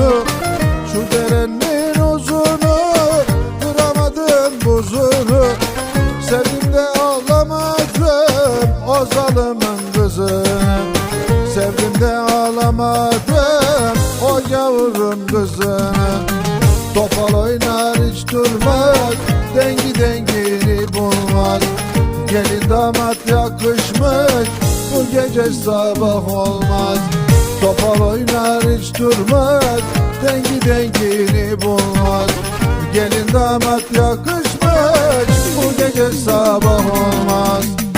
yolunu Şu derenin uzunu Kıramadım buzunu. Sevdim de ağlamadım O zalımın kızını. Sevdim de ağlamadım O yavrum kızını. Topal oynar hiç durmaz Dengi dengini bulmaz. Gelin damat yakışmış Bu gece sabah olmaz. Topal oynar hiç durmaz. Dengi dengini bulmaz. Gelin damat yakışmış Bu gece sabah olmaz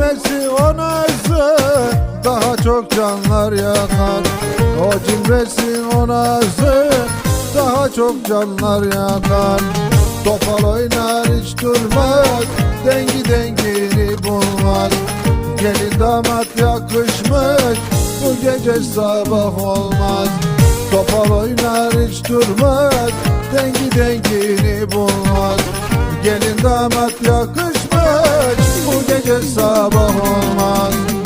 cilvesi o nazı Daha çok canlar yakar. O cilvesi o nazı Daha çok canlar yakar. Topal oynar hiç durmaz Dengi dengini bulmaz. Gelin damat yakışmış Bu gece sabah olmaz. Topal oynar hiç durmaz Dengi dengini bulmaz. Gelin damat yakışmış Gece sabah olmaz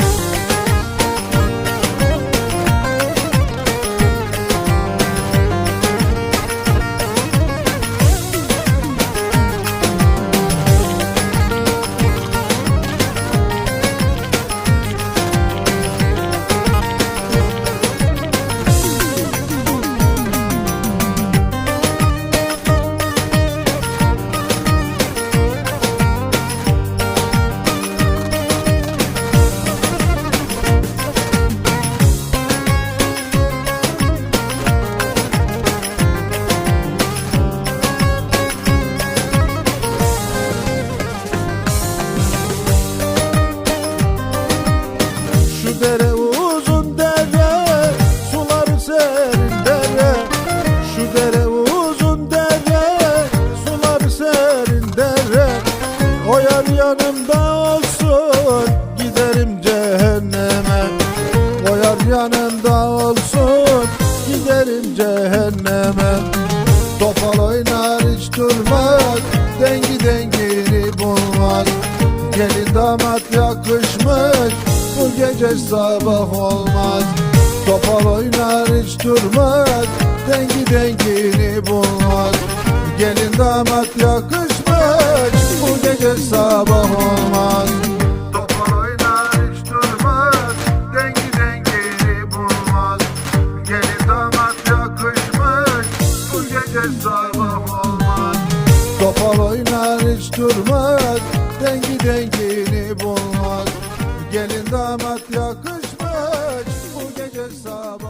yanımda olsun Giderim cehenneme. O yanımda olsun Giderim cehenneme. Topal oynar hiç durmaz Dengi dengini bulmaz. Gelin damat yakışmış Bu gece sabah olmaz. Topal oynar hiç durmaz Dengi dengini bulmaz. Gelin damat yakışmış sabah olmaz. Topar oynar durmaz. Dengi dengini bulmaz. Gelin damat yakışmış. Bu gece sabah olmaz. Topal oynar hiç durmaz. Dengi dengini bulmaz. Gelin damat yakışmış. Bu gece sabah